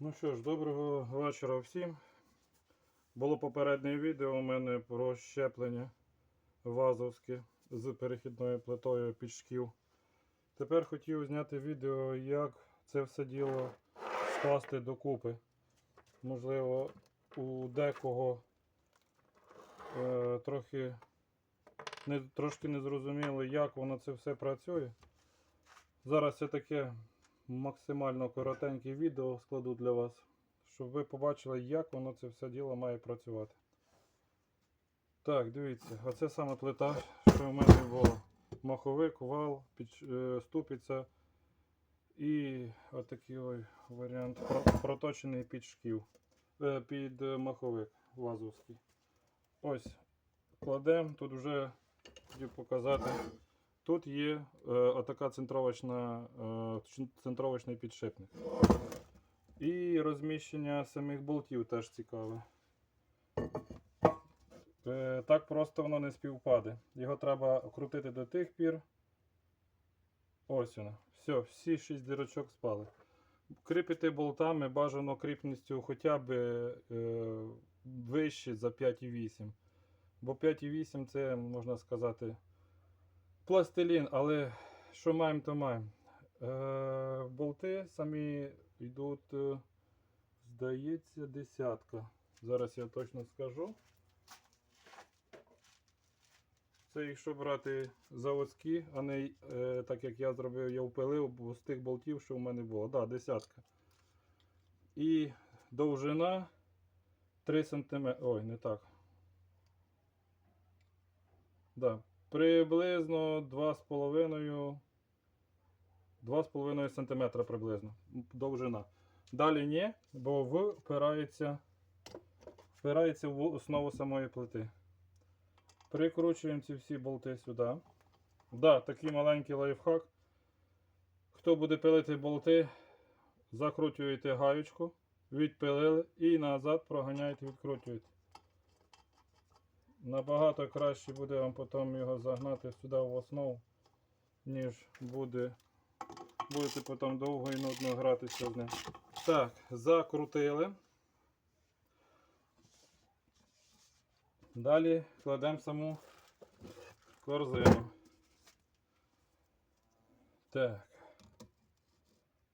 Ну що ж, доброго вечора всім. Було попереднє відео у мене про щеплення вазовське з перехідною плитою під шків. Тепер хотів зняти відео, як це все діло скласти докупи. Можливо, у декого е, трохи не, трошки не зрозуміло, як воно це все працює. Зараз це таке максимально коротеньке відео складу для вас, щоб ви побачили, як воно це все діло має працювати. Так, дивіться, оце саме плита, що в мене була. Маховик, вал, під, е, ступиця і отакий ой варіант проточений під шків, е, під е, маховик вазовський. Ось, кладемо, тут вже хотів показати. Тут є е, отака центровочна, е, центровочний підшипник. І розміщення самих болтів теж цікаве. Е, так просто воно не співпаде. Його треба крутити до тих пір. Ось воно. Все, всі 6 дірочок спали. Кріпити болтами бажано кріпністю хоча б е, вище за 5,8. Бо 5,8 це, можна сказати, пластилін, але що маємо, то маємо. Е, болти самі йдуть, е, здається, десятка. Зараз я точно скажу. Це якщо брати заводські, а не е, так як я зробив, я впилив з тих болтів, що в мене було. Так, да, десятка. І довжина 3 см. Ой, не так. Да. Приблизно 2,5 2,5 см приблизно. Довжина. Далі ні, бо впирається, впирається в основу самої плити. Прикручуємо ці всі болти сюди. Да, такий маленький лайфхак. Хто буде пилити болти, закручуєте гаючку, відпилили і назад проганяєте, відкручуєте. Набагато краще буде вам потім його загнати сюди в основу, ніж буде. Будете потім довго і нудно гратися з ним. Так, закрутили. Далі кладемо саму корзину. Так.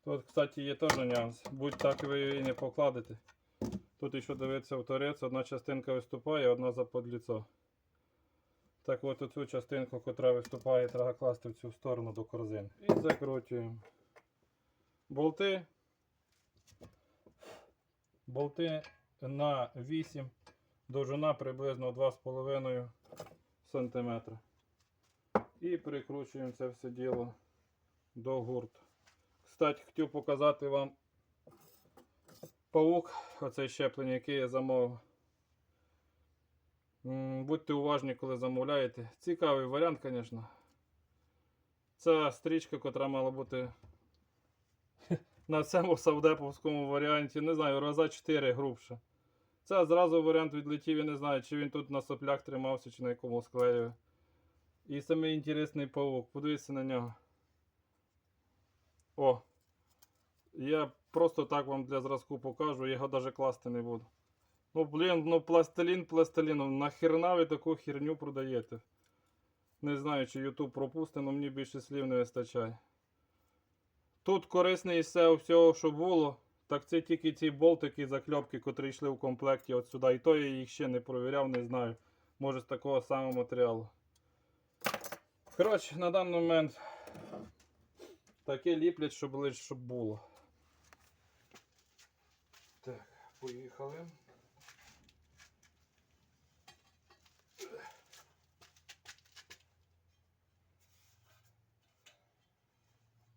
Тут, кстати, є теж нюанс. Будь так ви її не покладете. Тут якщо дивитися в торець, одна частинка виступає, одна за подліцо. Так от цю частинку, яка виступає, треба класти в цю сторону до корзин. І закручуємо. Болти. Болти на 8, довжина приблизно 2,5 см. І прикручуємо це все діло до гурту. Кстати, хотів показати вам паук, оцей щеплення, який я замовив. Будьте уважні, коли замовляєте. Цікавий варіант, звісно. Ця стрічка, котра мала бути на цьому савдеповському варіанті, не знаю, раза 4 грубше. Це зразу варіант відлетів, я не знаю, чи він тут на соплях тримався, чи на якому склею. І самий інтересний павук. Подивіться на нього. О! Я просто так вам для зразку покажу, його навіть класти не буду. Ну, блін, ну пластилін пластиліном. Нахерна ви таку херню продаєте? Не знаю, чи YouTube пропустить, але мені більше слів не вистачає. Тут корисне із всього, що було, так це тільки ці болтики, і закльопки, котрі йшли в комплекті от сюди. І то я їх ще не провіряв, не знаю. Може з такого самого матеріалу. Коротше, на даний момент таке ліплять, щоб лише щоб було. Так, поїхали.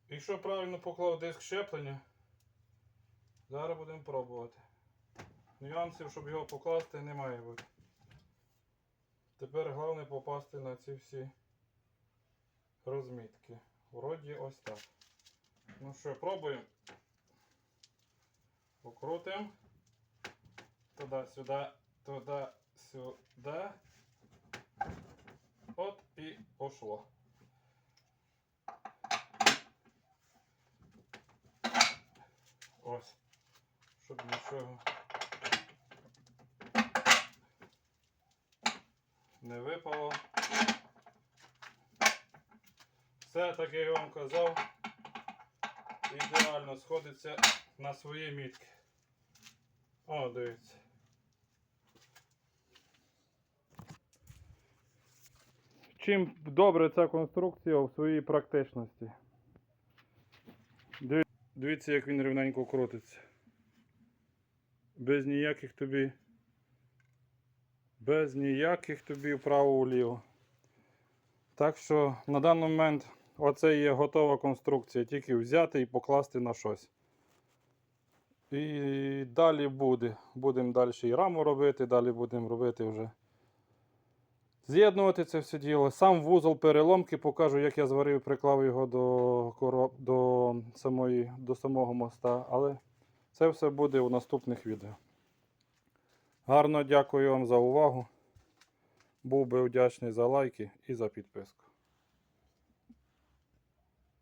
Якщо правильно поклав диск щеплення, зараз будемо пробувати. Нюансів, щоб його покласти, не має бути. Тепер головне попасти на ці всі розмітки. Вроді ось так. Ну що, пробуємо. Покрутимо. Туди-сюди, туди-сюди. От і пошло. Ось. щоб нічого не випало. Все, так як я вам казав, ідеально сходиться на свої мітки. О, дивіться. Чим добре ця конструкція в своїй практичності. Дивіться, як він рівненько крутиться. Без ніяких тобі. Без ніяких тобі вправо-вліво. Так що на даний момент оце є готова конструкція, тільки взяти і покласти на щось. І далі буде. Будемо далі і раму робити, далі будемо робити вже. З'єднувати це все діло. Сам вузол переломки покажу, як я зварив, приклав його до, до, самої... до самого моста. Але це все буде у наступних відео. Гарно дякую вам за увагу. Був би вдячний за лайки і за підписку.